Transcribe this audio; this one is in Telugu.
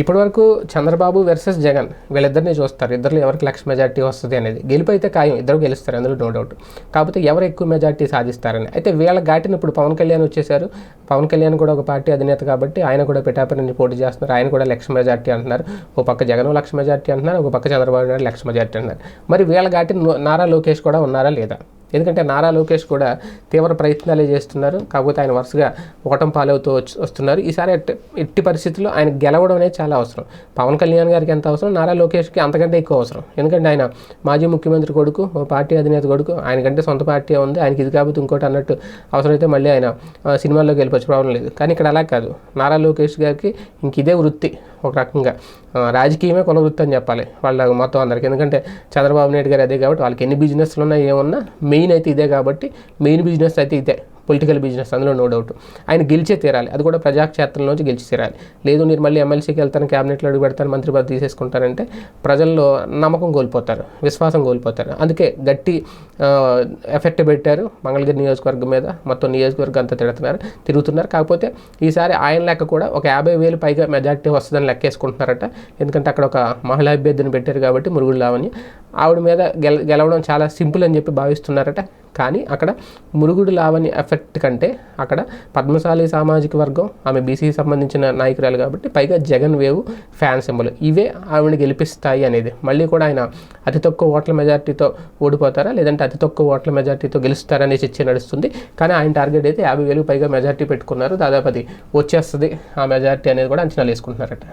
ఇప్పటివరకు చంద్రబాబు వర్సెస్ జగన్ వీళ్ళిద్దరిని చూస్తారు. ఇద్దరు ఎవరికి లక్ష మెజార్టీ వస్తుంది అనేది. గెలుపు అయితే ఖాయం. ఇద్దరు గెలుస్తారు అందులో నో డౌట్ కాకపోతే ఎవరు ఎక్కువ మెజార్టీ సాధిస్తారని. అయితే వీళ్ళ ఘాటిని ఇప్పుడు పవన్ కళ్యాణ్ వచ్చేసారు. పవన్ కళ్యాణ్ కూడా ఒక పార్టీ అధినేత కాబట్టి ఆయన కూడా పిఠాపరి నుంచి పోటీ చేస్తున్నారు. ఆయన కూడా లక్ష మెజార్టీ అంటున్నారు. ఒక పక్క జగన్ లక్ష మెజార్టీ అంటున్నారు. ఒక పక్క చంద్రబాబు నాయుడు లక్ష మెజార్టీ అంటున్నారు. మరి వీళ్ళ ఘాటిని నారా లోకేష్ కూడా ఉన్నారా లేదా? ఎందుకంటే నారా లోకేష్ కూడా తీవ్ర ప్రయత్నాలే చేస్తున్నారు. కాకపోతే ఆయన వరుసగా ఓటం పాలవుతూ వస్తున్నారు. ఈసారి ఎట్టి ఎట్టి పరిస్థితుల్లో ఆయన గెలవడం అనేది చాలా అవసరం. పవన్ కళ్యాణ్ గారికి ఎంత అవసరం? నారా లోకేష్కి అంతకంటే ఎక్కువ అవసరం. ఎందుకంటే ఆయన మాజీ ముఖ్యమంత్రి కొడుకు ఓ పార్టీ అధినేత కొడుకు ఆయనకంటే సొంత పార్టీ ఉంది. ఆయనకి ఇది కాబట్టి ఇంకోటి అన్నట్టు అవసరమైతే మళ్ళీ ఆయన సినిమాల్లోకి వెళ్ళిపోవచ్చు. ప్రాబ్లం లేదు. కానీ ఇక్కడ అలా కాదు. నారా లోకేష్ గారికి ఇంక ఇదే వృత్తి. ఒక రకంగా రాజకీయమే కులవృత్తి అని చెప్పాలి వాళ్ళ మొత్తం అందరికి. ఎందుకంటే చంద్రబాబు నాయుడు గారు అదే కాబట్టి వాళ్ళకి ఎన్ని బిజినెస్లు ఉన్నా ఏమున్నా మెయిన్ అయితే ఇదే కాబట్టి మెయిన్ బిజినెస్ అయితే ఇదే. పొలిటికల్ బిజినెస్ అందులో నో డౌట్. ఆయన గెలిచే తీరాలి. అది కూడా ప్రజాక్షేత్రంలోంచి గెలిచి తీరాలి. లేదు మీరు మళ్ళీ ఎమ్మెల్సీకి వెళ్తాను క్యాబినెట్లో అడుగు పెడతాను మంత్రి పదవి తీసేసుకుంటారంటే ప్రజల్లో నమ్మకం కోల్పోతారు విశ్వాసం కోల్పోతారు. అందుకే గట్టి ఎఫెక్ట్ పెట్టారు మంగళగిరి నియోజకవర్గం మీద. మొత్తం నియోజకవర్గం అంతా తిడుతున్నారు తిరుగుతున్నారు. కాకపోతే ఈసారి ఆయన లెక్క కూడా ఒక యాభై వేలు పైగా మెజార్టీ వస్తుందని లెక్కేసుకుంటున్నారట. ఎందుకంటే అక్కడ ఒక మహిళా అభ్యర్థిని పెట్టారు కాబట్టి మురుగుడు లావణ్య. ఆవిడ మీద గెల గెలవడం చాలా సింపుల్ అని చెప్పి భావిస్తున్నారట. కానీ అక్కడ మురుగుడు లావని ఎఫెక్ట్ కంటే అక్కడ పద్మశాలి సామాజిక వర్గం ఆమె బీసీ సంబంధించిన నాయకురాలు కాబట్టి పైగా జగన్ వేవ్ ఫ్యాన్ సింబల్. ఇవే ఆవిడని గెలిపిస్తాయి అనేది. మళ్ళీ కూడా ఆయన అతి తక్కువ ఓట్ల మెజార్టీతో ఓడిపోతారా? లేదంటే అతి తక్కువ ఓట్ల మెజార్టీతో గెలుస్తారనే చర్చ నడుస్తుంది. కానీ ఆయన టార్గెట్ అయితే యాభై వేలకు పైగా మెజార్టీ పెట్టుకున్నారు. దాదాపు అది వచ్చేస్తుంది. ఆ మెజార్టీ అనేది కూడా అంచనాలు వేసుకుంటున్నారట.